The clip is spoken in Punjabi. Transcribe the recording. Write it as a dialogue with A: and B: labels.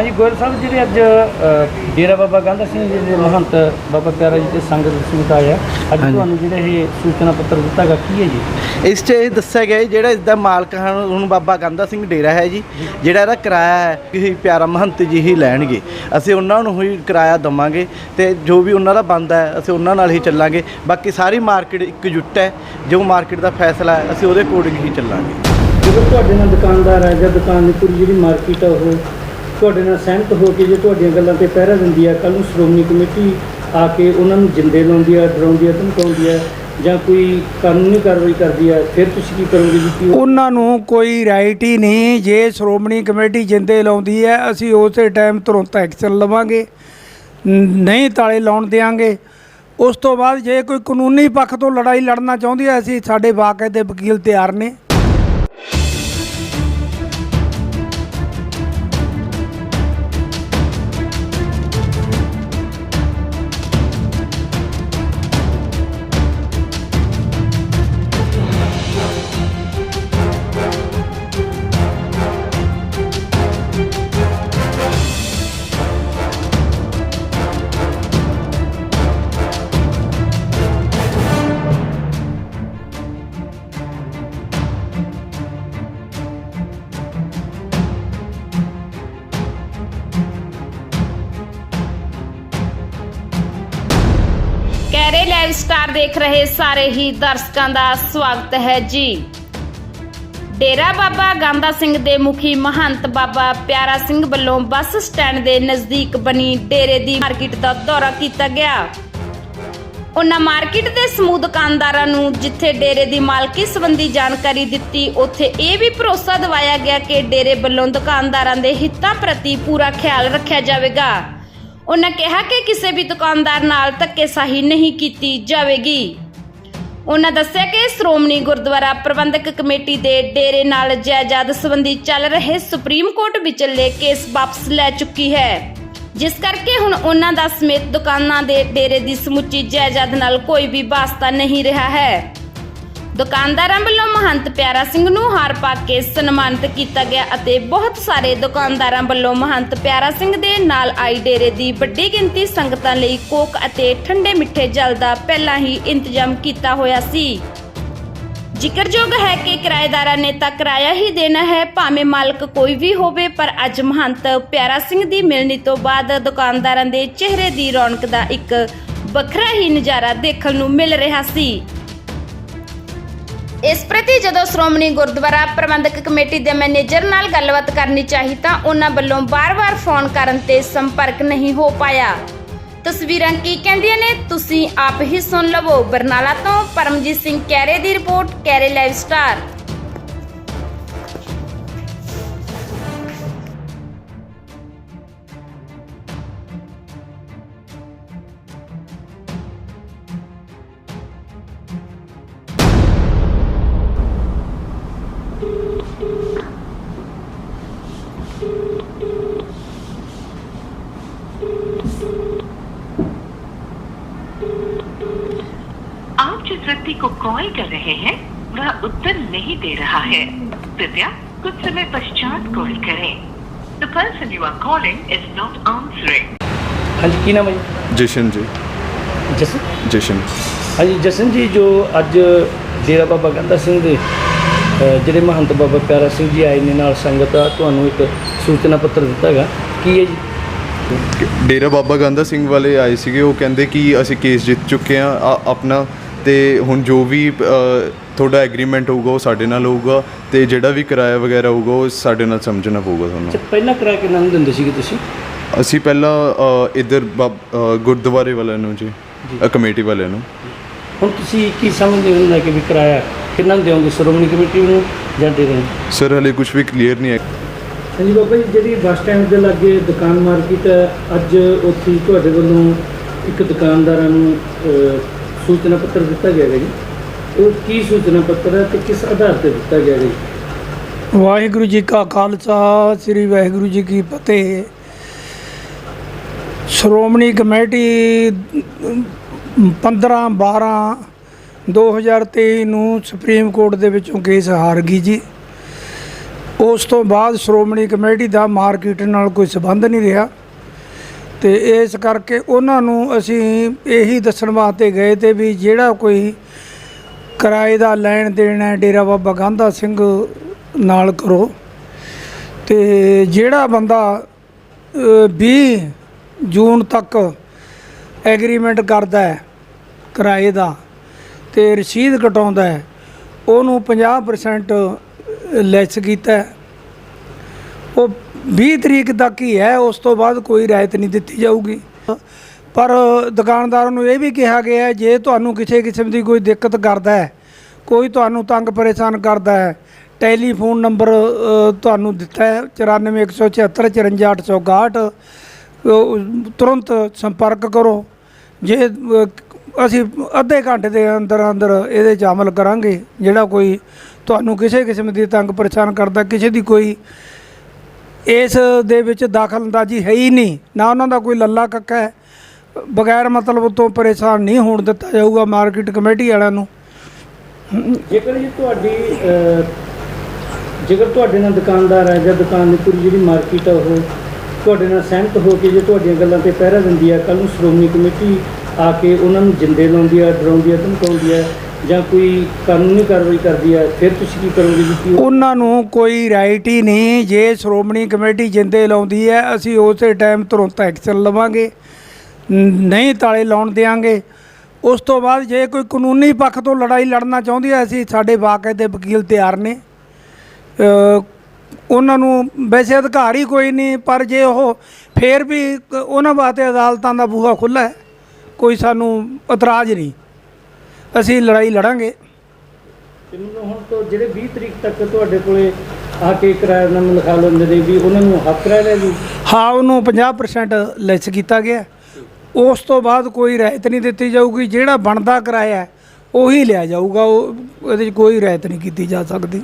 A: ਹਾਂਜੀ ਗੋਇਲ ਸਾਹਿਬ ਜਿਹੜੇ ਅੱਜ ਡੇਰਾ ਬਾਬਾ ਗਾਂਧਾ ਸਿੰਘ ਜੀ ਦੇ ਮਹੰਤ ਬਾਬਾ ਪਿਆਰਾ ਜੀ ਤੇ ਸੰਗਤ ਸਮੇਤ ਆਇਆ ਅੱਜ। ਤੁਹਾਨੂੰ ਜਿਹੜਾ ਇਹ ਸੂਚਨਾ ਪੱਤਰ ਦਿੱਤਾ ਗਿਆ ਕੀ ਹੈ ਜੀ?
B: ਇਸ 'ਚ ਇਹ ਦੱਸਿਆ ਗਿਆ ਜਿਹੜਾ ਇਸ ਦਾ ਮਾਲਕ ਹਨ ਹੁਣ ਬਾਬਾ ਗੰਦਾ ਸਿੰਘ ਡੇਰਾ ਹੈ ਜੀ। ਜਿਹੜਾ ਇਹਦਾ ਕਿਰਾਇਆ ਹੈ ਕਿ ਪਿਆਰਾ ਮਹੰਤ ਜੀ ਹੀ ਲੈਣਗੇ। ਅਸੀਂ ਉਹਨਾਂ ਨੂੰ ਹੀ ਕਿਰਾਇਆ ਦਵਾਂਗੇ ਤੇ ਜੋ ਵੀ ਉਹਨਾਂ ਦਾ ਬੰਦਾ ਹੈ ਅਸੀਂ ਉਹਨਾਂ ਨਾਲ ਹੀ ਚੱਲਾਂਗੇ। ਬਾਕੀ ਸਾਰੀ ਮਾਰਕੀਟ ਇਕਜੁੱਟ ਹੈ ਜੋ ਮਾਰਕੀਟ ਦਾ ਫੈਸਲਾ ਹੈ ਅਸੀਂ ਉਹਦੇ ਅਕੋਰਡਿੰਗ ਹੀ ਚੱਲਾਂਗੇ।
A: ਜਦੋਂ ਤੁਹਾਡੇ ਨਾਲ ਦੁਕਾਨਦਾਰ ਹੈ ਜਾਂ ਦੁਕਾਨ ਦੀ ਪੂਰੀ ਜਿਹੜੀ ਮਾਰਕੀਟ ਆ ਉਹ ਤੁਹਾਡੇ ਨਾਲ ਸਹਿਮਤ ਹੋ ਕੇ ਜੇ ਤੁਹਾਡੀਆਂ ਗੱਲਾਂ ਤੇ ਪਹਿਰਾ ਦਿੰਦੀ ਆ ਕੱਲ ਨੂੰ ਸ਼੍ਰੋਮਣੀ ਕਮੇਟੀ ਆ ਕੇ ਉਹਨਾਂ ਨੂੰ ਜਿੰਦੇ ਲਾਉਂਦੀ ਆ, ਡਰਾਉਂਦੀ ਆ, ਧਮਕਾਉਂਦੀ ਆ ਜਾਂ ਕੋਈ ਕਾਨੂੰਨੀ ਕਾਰਵਾਈ ਕਰਦੀ ਆ, ਫਿਰ ਤੁਸੀਂ ਕੀ ਕਰੋਗੇ ਜੀ? ਕੀ
C: ਉਹਨਾਂ ਨੂੰ ਕੋਈ ਰਾਈਟ ਹੀ ਨਹੀਂ, ਜੇ ਸ਼੍ਰੋਮਣੀ ਕਮੇਟੀ ਜਿੰਦੇ ਲਾਉਂਦੀ ਹੈ ਅਸੀਂ ਉਸੇ ਟਾਈਮ ਤੁਰੰਤ ਐਕਸ਼ਨ ਲਵਾਂਗੇ, ਨਹੀਂ ਤਾਲੇ ਲਾਉਣ ਦੇਵਾਂਗੇ ਉਸ ਤੋਂ ਬਾਅਦ ਜੇ ਕੋਈ ਕਾਨੂੰਨੀ ਪੱਖ ਤੋਂ ਲੜਾਈ ਲੜਨਾ ਚਾਹੁੰਦੀ ਹੈ ਅਸੀਂ ਸਾਡੇ ਵਾਕਏ ਦੇ ਵਕੀਲ ਤਿਆਰ ਨੇ।
D: ਲਾਈਵ ਸਟਾਰ ਦੇਖ ਰਹੇ ਸਾਰੇ ਹੀ ਦਰਸ਼ਕਾਂ ਦਾ ਸਵਾਗਤ ਹੈ ਜੀ। ਡੇਰਾ ਬਾਬਾ ਗਾਂਦਾ ਸਿੰਘ ਦੇ ਮੁਖੀ ਮਹੰਤ ਬਾਬਾ ਪਿਆਰਾ ਸਿੰਘ ਵੱਲੋਂ ਬੱਸ ਸਟੈਂਡ ਦੇ ਨਜ਼ਦੀਕ ਬਣੀ ਡੇਰੇ ਦੀ ਮਾਰਕੀਟ ਦਾ ਦੌਰਾ ਕੀਤਾ ਗਿਆ। ਉਹਨਾਂ ਮਾਰਕੀਟ ਦੇ ਸਮੂਹ ਦੁਕਾਨਦਾਰਾਂ ਨੂੰ ਜਿੱਥੇ ਡੇਰੇ ਦੀ ਮਾਲਕੀ ਸੰਬੰਧੀ ਜਾਣਕਾਰੀ ਦਿੱਤੀ, ਉੱਥੇ ਇਹ ਵੀ ਭਰੋਸਾ ਦਿਵਾਇਆ ਗਿਆ ਕਿ ਡੇਰੇ ਵੱਲੋਂ ਦੁਕਾਨਦਾਰਾਂ ਦੇ ਹਿੱਤਾਂ ਪ੍ਰਤੀ ਪੂਰਾ ਖਿਆਲ ਰੱਖਿਆ ਜਾਵੇਗਾ। ਉਹਨਾਂ ਕਿਹਾ ਕਿ ਕਿਸੇ ਵੀ ਦੁਕਾਨਦਾਰ ਨਾਲ ਧੱਕੇਸ਼ਾਹੀ ਨਹੀਂ ਕੀਤੀ ਜਾਵੇਗੀ। ਉਹਨਾਂ ਦੱਸਿਆ ਕਿ ਸ਼੍ਰੋਮਣੀ ਗੁਰਦੁਆਰਾ ਪ੍ਰਬੰਧਕ ਕਮੇਟੀ ਦੇ ਡੇਰੇ ਨਾਲ ਜਾਇਦਾਦ ਸੰਬੰਧੀ ਚੱਲ ਰਹੇ ਸੁਪਰੀਮ ਕੋਰਟ ਵਿਚਲੇ ਕੇਸ ਵਾਪਸ ਲੈ ਚੁੱਕੀ ਹੈ। ਜਿਸ ਕਰਕੇ ਹੁਣ ਉਹਨਾਂ ਦਾ ਸਮੇਤ ਦੁਕਾਨਾਂ ਦੇ ਡੇਰੇ ਦੀ ਸਮੁੱਚੀ ਜਾਇਦਾਦ ਨਾਲ ਕੋਈ ਵੀ ਵਾਸਤਾ ਨਹੀਂ ਰਿਹਾ ਹੈ। ਦੁਕਾਨਦਾਰਾਂ ਵੱਲੋਂ ਮਹੰਤ ਪਿਆਰਾ ਸਿੰਘ ਨੂੰ ਹਾਰ ਪਾ ਕੇ ਸਨਮਾਨਿਤ ਕੀਤਾ ਗਿਆ ਅਤੇ ਬਹੁਤ ਸਾਰੇ ਦੁਕਾਨਦਾਰਾਂ ਵੱਲੋਂ ਮਹੰਤ ਪਿਆਰਾ ਸਿੰਘ ਦੇ ਨਾਲ ਆਈ ਡੇਰੇ ਦੀ ਵੱਡੀ ਗਿਣਤੀ ਸੰਗਤਾਂ ਲਈ ਕੋਕ ਅਤੇ ਠੰਡੇ ਮਿੱਠੇ ਜਲ ਦਾ ਪਹਿਲਾਂ ਹੀ ਇੰਤਜ਼ਾਮ ਕੀਤਾ ਹੋਇਆ ਸੀ। ਜ਼ਿਕਰਯੋਗ ਹੈ ਕਿ ਕਿਰਾਏਦਾਰਾਂ ਨੇ ਤਾਂ ਕਿਰਾਇਆ ਹੀ ਦੇਣਾ ਹੈ, ਭਾਵੇਂ ਮਾਲਕ ਕੋਈ ਵੀ ਹੋਵੇ, ਪਰ ਅੱਜ ਮਹੰਤ ਪਿਆਰਾ ਸਿੰਘ ਦੀ ਮਿਲਣੀ ਤੋਂ ਬਾਅਦ ਦੁਕਾਨਦਾਰਾਂ ਦੇ ਚਿਹਰੇ ਦੀ ਰੌਣਕ ਦਾ ਇੱਕ ਵੱਖਰਾ ਹੀ ਨਜ਼ਾਰਾ ਦੇਖਣ ਨੂੰ ਮਿਲ ਰਿਹਾ ਸੀ। ਇਸ ਪ੍ਰਤੀ ਜਦੋਂ ਸ਼੍ਰੋਮਣੀ ਗੁਰਦੁਆਰਾ ਪ੍ਰਬੰਧਕ ਕਮੇਟੀ ਦੇ ਮੈਨੇਜਰ ਨਾਲ ਗੱਲਬਾਤ ਕਰਨੀ ਚਾਹੀ ਤਾਂ ਉਹਨਾਂ ਵੱਲੋਂ ਬਾਰ-ਬਾਰ ਫੋਨ ਕਰਨ ਤੇ ਸੰਪਰਕ ਨਹੀਂ ਹੋ ਪਾਇਆ। ਤਸਵੀਰਾਂ ਕੀ ਕਹਿੰਦੀਆਂ ਨੇ, ਤੁਸੀਂ ਆਪ ਹੀ ਸੁਣ ਲਵੋ। ਬਰਨਾਲਾ ਤੋਂ ਪਰਮਜੀਤ ਸਿੰਘ ਕੈਰੇ ਦੀ
E: report, Kaire live star. Call कर रहे हैं वह उत्तर नहीं दे रहा है कृपया कुछ समय पश्चात कॉल करें the person you are calling is not answering
A: ਹਾਂਜੀ ਕੀ ਨਾਮ ਹੈ ਜੀ
F: ਜਸ਼ਨ ਜੀ
A: ਜਸਨ
F: ਜਸ਼ਨ
A: ਹਾਂਜੀ ਜਸਨ ਜੀ ਜੋ ਅੱਜ ਡੇਰਾ ਬਾਬਾ ਗਾਂਧਾ ਸਿੰਘ ਦੇ ਅ, ਜਿਹੜੇ ਮਹੰਤ ਬਾਬਾ ਪਿਆਰਾ ਸਿੰਘ ਜੀ ਆਏ ਨੇ ਨਾਲ ਸੰਗਤ ਆ ਤੁਹਾਨੂੰ ਇੱਕ ਸੂਚਨਾ ਪੱਤਰ ਦਿੱਤਾ ਹੈਗਾ ਕੀ ਹੈ ਜੀ
F: ਡੇਰਾ ਬਾਬਾ ਗਾਂਧਾ ਸਿੰਘ ਵਾਲੇ ਆਏ ਸੀਗੇ ਉਹ ਕਹਿੰਦੇ ਕਿ ਅਸੀਂ ਕੇਸ ਜਿੱਤ ਚੁੱਕੇ ਆ ਆਪਣਾ ਤੇ ਹੁਣ ਜੋ ਵੀ ਤੁਹਾਡਾ ਐਗਰੀਮੈਂਟ ਹੋਊਗਾ ਉਹ ਸਾਡੇ ਨਾਲ ਹੋਊਗਾ ਤੇ ਜਿਹੜਾ ਵੀ ਕਿਰਾਇਆ ਵਗੈਰਾ ਹੋਊਗਾ ਉਹ ਸਾਡੇ ਨਾਲ ਸਮਝਣਾ ਪਊਗਾ ਤੁਹਾਨੂੰ।
A: ਅੱਛਾ ਪਹਿਲਾਂ ਕਿਰਾਇਆ ਕਿੰਨਾ ਨੂੰ ਦਿੰਦੇ ਸੀਗੇ ਤੁਸੀਂ?
F: ਅਸੀਂ ਪਹਿਲਾਂ ਇੱਧਰ ਗੁਰਦੁਆਰੇ ਵਾਲਿਆਂ ਨੂੰ ਜੀ ਕਮੇਟੀ ਵਾਲਿਆਂ ਨੂੰ।
A: ਹੁਣ ਤੁਸੀਂ ਕੀ ਸਮਝਦੇ ਹੋ ਨਾ ਕਿ ਵੀ ਕਿਰਾਇਆ ਕਿੰਨਾ ਨੂੰ ਦਿਓਗੇ? ਸ਼੍ਰੋਮਣੀ ਕਮੇਟੀ ਨੂੰ ਜਾਂ ਡੇਰੇ ਨੂੰ?
F: ਸਰ ਹਲੇ ਕੁਝ ਵੀ ਕਲੀਅਰ ਨਹੀਂ ਹੈ।
A: ਹਾਂਜੀ ਬਾਬਾ ਜੀ ਜਿਹੜੀ ਬੱਸ ਸਟੈਂਡ ਦੇ ਲਾਗੇ ਦੁਕਾਨ ਮਾਰਕੀਟ ਹੈ ਅੱਜ ਉੱਥੇ ਤੁਹਾਡੇ ਵੱਲੋਂ ਇੱਕ ਦੁਕਾਨਦਾਰਾਂ ਨੂੰ ਸੂਚਨਾ ਪੱਤਰ ਦਿੱਤਾ ਗਿਆ ਹੈ ਜੀ। ਉਹ ਕੀ ਸੂਚਨਾ ਪੱਤਰ ਹੈ ਤੇ ਕਿਸ ਆਧਾਰ ਤੇ ਦਿੱਤਾ ਗਿਆ ਹੈ
C: ਵਾਹਿਗੁਰੂ ਜੀ ਕਾ ਖਾਲਸਾ, ਸ੍ਰੀ ਵਾਹਿਗੁਰੂ ਜੀ ਕੀ ਫਤਿਹ। ਸ਼੍ਰੋਮਣੀ ਕਮੇਟੀ 15 12 2023 ਨੂੰ ਸੁਪਰੀਮ ਕੋਰਟ ਦੇ ਵਿੱਚੋਂ ਕੇਸ ਹਾਰ ਗਈ ਜੀ। ਉਸ ਤੋਂ ਬਾਅਦ ਸ਼੍ਰੋਮਣੀ ਕਮੇਟੀ ਦਾ ਮਾਰਕੀਟ ਨਾਲ ਕੋਈ ਸਬੰਧ ਨਹੀਂ ਰਿਹਾ। ਤੇ ਇਸ ਕਰਕੇ ਉਹਨਾਂ ਨੂੰ ਅਸੀਂ ਇਹੀ ਦੱਸਣ ਵਾਸਤੇ ਗਏ ਤੇ ਵੀ ਜਿਹੜਾ ਕੋਈ ਕਿਰਾਏ ਦਾ ਲੈਣ ਦੇਣ ਹੈ ਡੇਰਾ ਬਾਬਾ ਗਾਂਧਾ ਸਿੰਘ ਨਾਲ ਕਰੋ। ਤੇ ਜਿਹੜਾ ਬੰਦਾ ਅ, 20 ਜੂਨ ਤੱਕ ਐਗਰੀਮੈਂਟ ਕਰਦਾ ਹੈ ਕਿਰਾਏ ਦਾ ਤੇ ਰਸੀਦ ਕਟਾਉਂਦਾ ਹੈ ਉਹਨੂੰ 50% ਲੈਸ ਕੀਤਾ ਉਹ 20 ਤਰੀਕ ਤੱਕ ਹੀ ਹੈ, ਉਸ ਤੋਂ ਬਾਅਦ ਕੋਈ ਰਾਇਤ ਨਹੀਂ ਦਿੱਤੀ ਜਾਊਗੀ। ਪਰ ਦੁਕਾਨਦਾਰਾਂ ਨੂੰ ਇਹ ਵੀ ਕਿਹਾ ਗਿਆ ਹੈ, ਜੇ ਤੁਹਾਨੂੰ ਕਿਸੇ ਕਿਸਮ ਦੀ ਕੋਈ ਦਿੱਕਤ ਕਰਦਾ ਹੈ, ਕੋਈ ਤੁਹਾਨੂੰ ਤੰਗ ਪਰੇਸ਼ਾਨ ਕਰਦਾ ਹੈ, ਟੈਲੀਫੋਨ ਨੰਬਰ ਤੁਹਾਨੂੰ ਦਿੱਤਾ ਹੈ 9417 54861 ਤੁਰੰਤ ਸੰਪਰਕ ਕਰੋ। ਜੇ ਅਸੀਂ ਅੱਧੇ ਘੰਟੇ ਦੇ ਅੰਦਰ ਅੰਦਰ ਇਹਦੇ 'ਚ ਅਮਲ ਕਰਾਂਗੇ, ਜਿਹੜਾ ਕੋਈ ਤੁਹਾਨੂੰ ਕਿਸੇ ਕਿਸਮ ਦੀ ਤੰਗ ਪਰੇਸ਼ਾਨ ਕਰਦਾ, ਕਿਸੇ ਦੀ ਕੋਈ ਇਸ ਦੇ ਵਿੱਚ ਦਾਖਲ ਅੰਦਾਜ਼ੀ ਹੈ ਹੀ ਨਹੀਂ। ਨਾ ਉਹਨਾਂ ਦਾ ਕੋਈ ਲੱਲਾ ਕੱਕਾ ਹੈ। ਬਗੈਰ ਮਤਲਬ ਤੋਂ ਪਰੇਸ਼ਾਨ ਨਹੀਂ ਹੋਣ ਦਿੱਤਾ ਜਾਊਗਾ ਮਾਰਕੀਟ ਕਮੇਟੀ ਵਾਲਿਆਂ ਨੂੰ।
A: ਜੇਕਰ ਜੀ ਤੁਹਾਡੀ ਜੇਕਰ ਤੁਹਾਡੇ ਨਾਲ ਦੁਕਾਨਦਾਰ ਹੈ ਜਾਂ ਦੁਕਾਨ ਦੀ ਪੂਰੀ ਜਿਹੜੀ ਮਾਰਕੀਟ ਆ ਉਹ ਤੁਹਾਡੇ ਨਾਲ ਸਹਿਮਤ ਹੋ ਕੇ ਜੇ ਤੁਹਾਡੀਆਂ ਗੱਲਾਂ ਤੇ ਪਹਿਰਾ ਦਿੰਦੀ ਆ ਕੱਲ ਨੂੰ ਸ਼੍ਰੋਮਣੀ ਕਮੇਟੀ ਆ ਕੇ ਉਹਨਾਂ ਨੂੰ ਜਿੰਦੇ ਲਾਉਂਦੀ ਆ ਡਰਾਉਂਦੀ ਆ ਧਮਕਾਉਂਦੀ ਆ ਜਾਂ ਕੋਈ ਕਾਨੂੰਨੀ ਕਾਰਵਾਈ ਕਰਦੀ ਹੈ ਫਿਰ ਤੁਸੀਂ ਕੀ ਕਰੋਗੇ ਜੀ? ਕੀ ਉਹ-
C: ਉਹਨਾਂ ਨੂੰ ਕੋਈ ਰਾਈਟ ਹੀ ਨਹੀਂ ਜੇ ਸ਼੍ਰੋਮਣੀ ਕਮੇਟੀ ਜਿੰਦੇ ਲਾਉਂਦੀ ਹੈ ਅਸੀਂ ਉਸੇ ਟਾਈਮ ਤੁਰੰਤ ਐਕਸ਼ਨ ਲਵਾਂਗੇ ਨ- ਨਹੀਂ ਤਾਲੇ ਲਾਉਣ ਦੇਵਾਂਗੇ ਉਸ ਤੋਂ ਬਾਅਦ ਜੇ ਕੋਈ ਕਾਨੂੰਨੀ ਪੱਖ ਤੋਂ ਲੜਾਈ ਲੜਨਾ ਚਾਹੁੰਦੀ ਹੈ ਅਸੀਂ ਸਾਡੇ ਵਾਕਏ ਦੇ ਵਕੀਲ ਤਿਆਰ ਨੇ। ਅ, ਉਹਨਾਂ ਨੂੰ ਵੈਸੇ ਅਧਿਕਾਰ ਹੀ ਕੋਈ ਨਹੀਂ ਪਰ ਜੇ ਉਹ ਫੇਰ ਵੀ ਕ- ਉਹਨਾਂ ਵਾਸਤੇ ਅਦਾਲਤਾਂ ਦਾ ਬੂਹਾ ਖੁੱਲ੍ਹਾ ਹੈ ਕੋਈ ਸਾਨੂੰ ਇਤਰਾਜ਼ ਨਹੀਂ। ਅਸੀਂ ਲੜਾਈ ਲੜਾਂਗੇ।
A: ਮੈਨੂੰ ਹੁਣ ਤੋਂ ਜਿਹੜੇ 20 ਤਰੀਕ ਤੱਕ ਤੁਹਾਡੇ ਕੋਲੇ ਆ ਕੇ ਕਿਰਾਏਨਾਮਾ ਲਿਖਾ ਲੈਂਦੇ ਨੇ ਵੀ ਉਹਨਾਂ ਨੂੰ ਹੱਕ ਰਹਿ ਜੀ?
C: ਹਾਂ ਉਹਨੂੰ 50% ਲੈਸ ਕੀਤਾ ਗਿਆ। ਉਸ ਤੋਂ ਬਾਅਦ ਕੋਈ ਰਿਆਇਤ ਨਹੀਂ ਦਿੱਤੀ ਜਾਊਗੀ। ਜਿਹੜਾ ਬਣਦਾ ਕਿਰਾਇਆ ਉਹੀ ਲਿਆ ਜਾਊਗਾ। ਉਹ ਉਹਦੇ 'ਚ ਕੋਈ ਰਿਆਇਤ ਨਹੀਂ ਕੀਤੀ ਜਾ ਸਕਦੀ।